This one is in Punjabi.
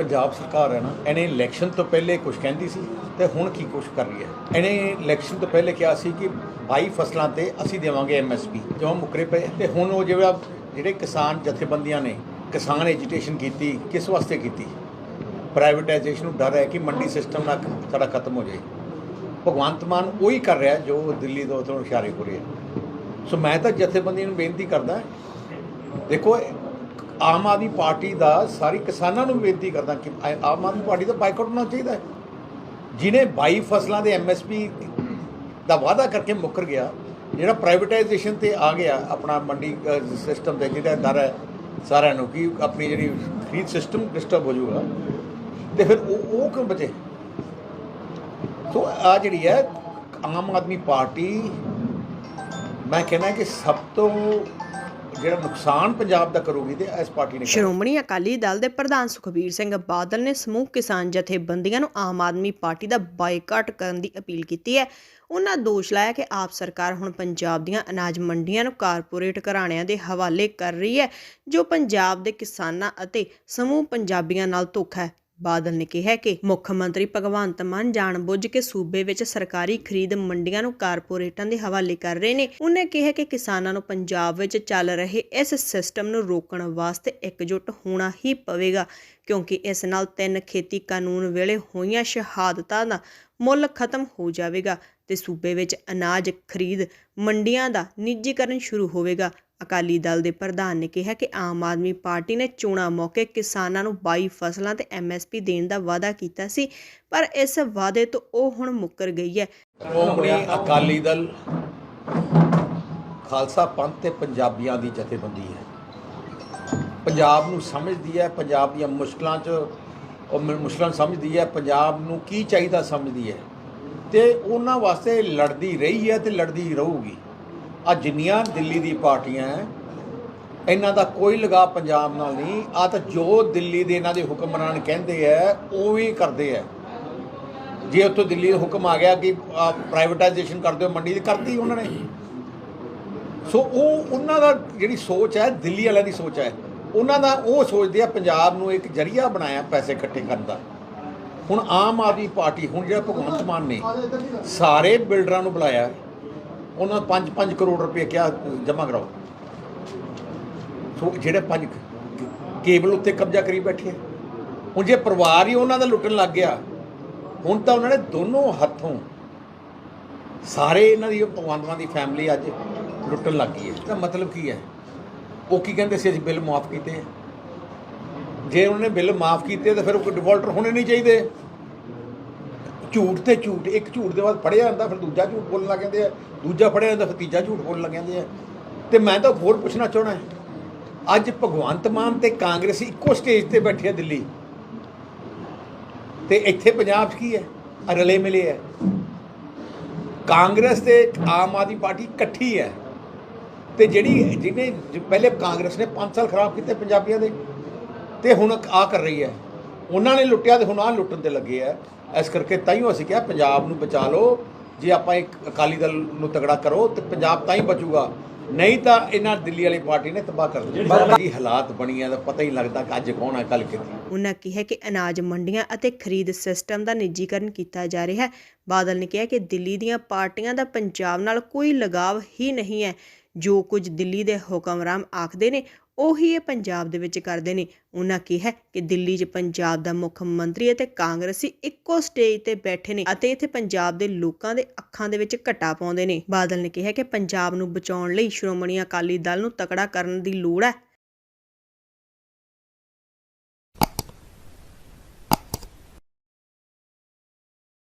ਪੰਜਾਬ ਸਰਕਾਰ ਹੈ ਨਾ, ਇਹਨੇ ਇਲੈਕਸ਼ਨ ਤੋਂ ਪਹਿਲੇ ਕੁਝ ਕਹਿੰਦੀ ਸੀ ਤੇ ਹੁਣ ਕੀ ਕੁਝ ਕਰ ਰਹੀ ਹੈ? ਇਹਨੇ ਇਲੈਕਸ਼ਨ ਤੋਂ ਪਹਿਲੇ ਕਿਹਾ ਸੀ ਕਿ 22 ਫਸਲਾਂ ਤੇ ਅਸੀਂ ਦੇਵਾਂਗੇ ਐਮਐਸਪੀ ਜੋ ਮੁਕਰੇ ਪਏ? ਤੇ ਹੁਣ ਉਹ ਜਿਹੜਾ ਜਿਹੜੇ ਕਿਸਾਨ ਜਥੇਬੰਦੀਆਂ ਨੇ, ਕਿਸਾਨ ਐਜੀਟੇਸ਼ਨ ਕੀਤੀ, ਕਿਸ ਵਾਸਤੇ ਕੀਤੀ? ਪ੍ਰਾਈਵੇਟਾਈਜੇਸ਼ਨ ਨੂੰ ਡਰ ਹੈ ਕਿ ਮੰਡੀ ਸਿਸਟਮ ਨਾ ਸਾਡਾ ਖਤਮ ਹੋ ਜਾਏ। ਭਗਵੰਤ ਮਾਨ ਉਹੀ ਕਰ ਰਿਹਾ ਜੋ ਦਿੱਲੀ ਤੋਂ ਤੋਂ ਇਸ਼ਾਰੇ ਹੋ। ਰਿਹਾ ਸੋ ਮੈਂ ਤਾਂ ਜਥੇਬੰਦੀਆਂ ਨੂੰ ਬੇਨਤੀ ਕਰਦਾ, ਦੇਖੋ ਆਮ ਆਦਮੀ ਪਾਰਟੀ ਦਾ ਸਾਰੀ ਕਿਸਾਨਾਂ ਨੂੰ ਬੇਨਤੀ ਕਰਦਾ ਕਿ ਆਮ ਆਦਮੀ ਪਾਰਟੀ ਦਾ ਬਾਈਕਾਟ ਹੋਣਾ ਚਾਹੀਦਾ ਹੈ। ਜਿਨੇ 22 ਫਸਲਾਂ ਦੇ ਐਮਐਸਪੀ ਦਾ ਵਾਅਦਾ ਕਰਕੇ ਮੁੱਕਰ ਗਿਆ, ਜਿਹੜਾ ਪ੍ਰਾਈਵੇਟਾਈਜੇਸ਼ਨ ਤੇ ਆ ਗਿਆ, ਆਪਣਾ ਮੰਡੀ ਸਿਸਟਮ ਤੇ ਜਿਹੜਾ ਦਰ ਹੈ ਸਾਰਿਆਂ ਨੂੰ ਕਿ ਆਪਣੀ ਜਿਹੜੀ ਖਰੀਦ ਸਿਸਟਮ ਡਿਸਟਰਬ ਹੋ ਜਾਊਗਾ। ਤੇ ਫਿਰ ਉਹ ਉਹ ਕਿਉਂ ਬਚੇ? ਸੋ ਆ ਜਿਹੜੀ ਹੈ, ਆਮ ਆਦਮੀ ਪਾਰਟੀ, ਮੈਂ ਕਹਿੰਦਾ ਕਿ ਸਭ ਤੋਂ ਜਿਹੜਾ ਨੁਕਸਾਨ ਪੰਜਾਬ ਦਾ ਕਰੂਗੀ ਤੇ ਇਸ ਪਾਰਟੀ ਨੇ ਕਰਨਾ। ਸ਼੍ਰੋਮਣੀ ਅਕਾਲੀ ਦਲ ਦੇ ਪ੍ਰਧਾਨ ਸੁਖਬੀਰ ਸਿੰਘ ਬਾਦਲ ਨੇ ਸਮੂਹ ਕਿਸਾਨ ਜਥੇਬੰਦੀਆਂ ਨੂੰ ਆਮ ਆਦਮੀ ਪਾਰਟੀ ਦਾ ਬਾਈਕਾਟ ਕਰਨ ਦੀ ਅਪੀਲ ਕੀਤੀ ਹੈ ਉਹਨਾਂ ਦੋਸ਼ ਲਾਇਆ ਕਿ ਆਪ ਸਰਕਾਰ ਹੁਣ ਪੰਜਾਬ ਦੀਆਂ ਅਨਾਜ ਮੰਡੀਆਂ ਨੂੰ ਕਾਰਪੋਰੇਟ ਘਰਾਣਿਆਂ ਦੇ ਹਵਾਲੇ ਕਰ ਰਹੀ ਹੈ, ਜੋ ਪੰਜਾਬ ਦੇ ਕਿਸਾਨਾਂ ਅਤੇ ਸਮੂਹ ਪੰਜਾਬੀਆਂ ਨਾਲ ਧੋਖਾ ਹੈ ਬਾਦਲ ਨੇ ਕਿਹਾ ਕਿ ਮੁੱਖ ਮੰਤਰੀ ਭਗਵੰਤ ਮਾਨ ਜਾਣਬੁੱਝ ਕੇ ਸੂਬੇ ਵਿੱਚ ਸਰਕਾਰੀ ਖਰੀਦ ਮੰਡੀਆਂ ਨੂੰ ਕਾਰਪੋਰੇਟਾਂ ਦੇ ਹਵਾਲੇ ਕਰ ਰਹੇ ਨੇ। ਉਹਨੇ ਕਿਹਾ ਕਿ ਕਿਸਾਨਾਂ ਨੂੰ ਪੰਜਾਬ ਵਿੱਚ ਚੱਲ ਰਹੇ ਇਸ ਸਿਸਟਮ ਨੂੰ ਰੋਕਣ ਵਾਸਤੇ ਇਕਜੁੱਟ ਹੋਣਾ ਹੀ ਪਵੇਗਾ, ਕਿਉਂਕਿ ਇਸ ਨਾਲ ਤਿੰਨ ਖੇਤੀ ਕਾਨੂੰਨ ਵੇਲੇ ਹੋਈਆਂ ਸ਼ਹਾਦਤਾਂ ਦਾ ਮੁੱਲ ਖਤਮ ਹੋ ਜਾਵੇਗਾ ਤੇ ਸੂਬੇ ਵਿੱਚ ਅਨਾਜ ਖਰੀਦ ਮੰਡੀਆਂ ਦਾ ਨਿੱਜੀਕਰਨ ਸ਼ੁਰੂ ਹੋਵੇਗਾ। ਅਕਾਲੀ ਦਲ ਦੇ ਪ੍ਰਧਾਨ ਨੇ ਕਿਹਾ ਕਿ ਆਮ ਆਦਮੀ ਪਾਰਟੀ ਨੇ ਚੋਣਾਂ ਮੌਕੇ ਕਿਸਾਨਾਂ ਨੂੰ 22 ਫਸਲਾਂ ਤੇ ਐਮਐਸਪੀ ਦੇਣ ਦਾ ਵਾਅਦਾ ਕੀਤਾ ਸੀ, ਪਰ ਇਸ ਵਾਅਦੇ ਤੋਂ ਉਹ ਹੁਣ ਮੁੱਕਰ ਗਈ ਹੈ। ਸ਼੍ਰੋਮਣੀ ਅਕਾਲੀ ਦਲ, ਖਾਲਸਾ ਪੰਥ ਤੇ ਪੰਜਾਬੀਆਂ ਦੀ ਜਥੇਬੰਦੀ ਹੈ। ਪੰਜਾਬ ਨੂੰ ਸਮਝਦੀ ਹੈ, ਪੰਜਾਬ ਦੀਆਂ ਮੁਸ਼ਕਲਾਂ 'ਚ, ਉਹ ਮੁਸ਼ਕਲਾਂ ਸਮਝਦੀ ਹੈ, ਪੰਜਾਬ ਨੂੰ ਕੀ ਚਾਹੀਦਾ ਸਮਝਦੀ ਹੈ। ਤੇ ਉਹਨਾਂ ਵਾਸਤੇ ਲੜਦੀ ਰਹੀ ਹੈ ਤੇ ਲੜਦੀ ਰਹੂਗੀ। ਆ ਜਿੰਨੀਆਂ ਦਿੱਲੀ ਦੀ ਪਾਰਟੀਆਂ ਹੈ ਇਹਨਾਂ ਦਾ ਕੋਈ ਲਗਾ ਪੰਜਾਬ ਨਾਲ ਨਹੀਂ, ਆ ਤਾਂ ਜੋ ਦਿੱਲੀ ਦੇ ਇਹਨਾਂ ਦੇ ਹੁਕਮਰਾਨ ਕਹਿੰਦੇ ਆ ਉਵੇਂ ਹੀ ਕਰਦੇ ਆ ਜੇ ਉੱਥੋਂ ਦਿੱਲੀ ਦਾ ਹੁਕਮ ਆ ਗਿਆ ਕਿ ਪ੍ਰਾਈਵੇਟਾਈਜੇਸ਼ਨ ਕਰ ਦਿਓ ਮੰਡੀ ਦੀ ਕਰਤੀ ਉਹਨਾਂ ਨੇ। ਸੋ ਉਹ, ਉਹਨਾਂ ਦਾ ਜਿਹੜੀ ਸੋਚ ਹੈ ਦਿੱਲੀ ਵਾਲਿਆਂ ਦੀ ਸੋਚ ਹੈ ਉਹਨਾਂ ਦਾ ਉਹ ਸੋਚਦੇ ਆ ਪੰਜਾਬ ਨੂੰ ਇੱਕ ਜਰੀਆ ਬਣਾਇਆ ਪੈਸੇ ਇਕੱਠੇ ਕਰਨ ਦਾ। ਹੁਣ ਆਮ ਆਦਮੀ ਪਾਰਟੀ, ਹੁਣ ਜਿਹੜਾ ਭਗਵੰਤ ਮਾਨ ਨੇ, ਸਾਰੇ ਬਿਲਡਰਾਂ ਨੂੰ ਬੁਲਾਇਆ। ਉਹਨਾਂ 5-5 ਕਰੋੜ ਰੁਪਏ ਕਿਹਾ ਜਮ੍ਹਾਂ ਕਰਾਓ। ਸੋ ਜਿਹੜੇ ਪੰਜ ਕੇਬਲ ਉੱਤੇ ਕਬਜ਼ਾ ਕਰੀ ਬੈਠੇ ਹੁਣ ਜੇ ਪਰਿਵਾਰ ਹੀ ਉਹਨਾਂ ਦਾ ਲੁੱਟਣ ਲੱਗ ਗਿਆ, ਹੁਣ ਤਾਂ ਉਹਨਾਂ ਨੇ ਦੋਨੋਂ ਹੱਥੋਂ ਸਾਰੇ ਇਹਨਾਂ ਦੀ ਭਗਵਾਨਾਂ ਦੀ ਫੈਮਿਲੀ ਅੱਜ ਲੁੱਟਣ ਲੱਗ ਗਈ ਹੈ। ਇਹਦਾ ਮਤਲਬ ਕੀ ਹੈ? ਉਹ ਕੀ ਕਹਿੰਦੇ ਸੀ, ਅਸੀਂ ਬਿੱਲ ਮਾਫ ਕੀਤੇ ਆ। ਜੇ ਉਹਨੇ ਬਿੱਲ ਮਾਫ ਕੀਤੇ ਤਾਂ ਫਿਰ ਉਹ ਡਿਫਾਲਟਰ ਹੋਣੇ ਨਹੀਂ ਚਾਹੀਦੇ। ਝੂਠ ਤੇ ਝੂਠ, ਇੱਕ ਝੂਠ ਦੇ ਬਾਅਦ ਫੜਿਆ ਜਾਂਦਾ, ਫਿਰ ਦੂਜਾ ਝੂਠ ਬੋਲਣ ਲੱਗ ਜਾਂਦੇ ਆ, ਦੂਜਾ ਫੜਿਆ ਜਾਂਦਾ, ਫਿਰ ਤੀਜਾ ਝੂਠ ਬੋਲਣ ਲੱਗ ਜਾਂਦੇ ਆ। ਤੇ ਮੈਂ ਤਾਂ ਹੋਰ ਪੁੱਛਣਾ ਚਾਹਣਾ ਅੱਜ ਭਗਵੰਤ ਮਾਨ ਤੇ ਕਾਂਗਰਸ ਇੱਕੋ ਸਟੇਜ ਤੇ ਬੈਠੇ ਆ ਦਿੱਲੀ। ਤੇ ਇੱਥੇ ਪੰਜਾਬ 'ਚ ਕੀ ਹੈ? ਰਲੇ ਮਿਲੇ ਹੈ। ਕਾਂਗਰਸ ਤੇ ਆਮ ਆਦਮੀ ਪਾਰਟੀ ਇਕੱਠੀ ਹੈ। ਤੇ ਜਿਹੜੀ ਜਿਹਨੇ ਪਹਿਲੇ ਕਾਂਗਰਸ ਨੇ 5 ਸਾਲ ਖਰਾਬ ਕੀਤੇ ਪੰਜਾਬੀਆਂ ਦੇ, ਤੇ ਹੁਣ ਆ ਕਰ ਰਹੀ ਹੈ। ਉਹਨਾਂ ਨੇ ਲੁੱਟਿਆ ਤੇ ਹੁਣ ਆ ਲੁੱਟਣ ਤੇ ਲੱਗੇ ਆ। ਇਸ ਕਰਕੇ ਤਾਈਓ ਅਸੀਂ ਕਿਹਾ ਪੰਜਾਬ ਨੂੰ ਬਚਾ ਲਓ। ਜੇ ਆਪਾਂ ਇੱਕ ਅਕਾਲੀ ਦਲ ਨੂੰ ਤਗੜਾ ਕਰੋ ਤੇ ਪੰਜਾਬ ਤਾਂ ਹੀ ਬਚੂਗਾ। ਨਹੀਂ ਤਾਂ ਇਹਨਾਂ ਦਿੱਲੀ ਵਾਲੀ ਪਾਰਟੀ ਨੇ ਤਬਾਹ ਕਰ ਦੇਣਾ ਜੀ ਹਾਲਾਤ ਬਣੀ ਆ ਤਾਂ ਪਤਾ ਹੀ ਲੱਗਦਾ ਕਿ ਅੱਜ ਕੌਣ ਹੈ ਕੱਲ ਕਿੱਥੇ। ਉਹਨਾਂ ਕਿਹਾ ਕਿ ਅਨਾਜ ਮੰਡੀਆਂ ਅਤੇ ਖਰੀਦ ਸਿਸਟਮ ਦਾ ਨਿੱਜੀਕਰਨ ਕੀਤਾ ਜਾ ਰਿਹਾ ਹੈ। ਬਾਦਲ ਨੇ ਕਿਹਾ ਕਿ ਦਿੱਲੀ ਦੀਆਂ ਪਾਰਟੀਆਂ ਦਾ ਪੰਜਾਬ ਨਾਲ ਕੋਈ ਲਗਾਵ ਹੀ ਨਹੀਂ ਹੈ। ਜੋ ਕੁਝ ਦਿੱਲੀ ਦੇ ਹੁਕਮਰਾਨ ਆਖਦੇ ਨੇ, ਉਹੀ ਇਹ ਪੰਜਾਬ ਦੇ ਵਿੱਚ ਕਰਦੇ ਨੇ। ਉਹਨਾਂ ਕਿਹਾ ਕਿ ਦਿੱਲੀ 'ਚ ਪੰਜਾਬ ਦਾ ਮੁੱਖ ਮੰਤਰੀ ਅਤੇ ਕਾਂਗਰਸੀ ਇੱਕੋ ਸਟੇਜ ਤੇ ਬੈਠੇ ਨੇ ਅਤੇ ਇੱਥੇ ਪੰਜਾਬ ਦੇ ਲੋਕਾਂ ਦੇ ਅੱਖਾਂ ਦੇ ਵਿੱਚ ਘਟਾ ਪਾਉਂਦੇ ਨੇ। ਬਾਦਲ ਨੇ ਕਿਹਾ ਕਿ ਪੰਜਾਬ ਨੂੰ ਬਚਾਉਣ ਲਈ ਸ਼੍ਰੋਮਣੀ ਅਕਾਲੀ ਦਲ ਨੂੰ ਤਕੜਾ ਕਰਨ ਦੀ ਲੋੜ ਹੈ।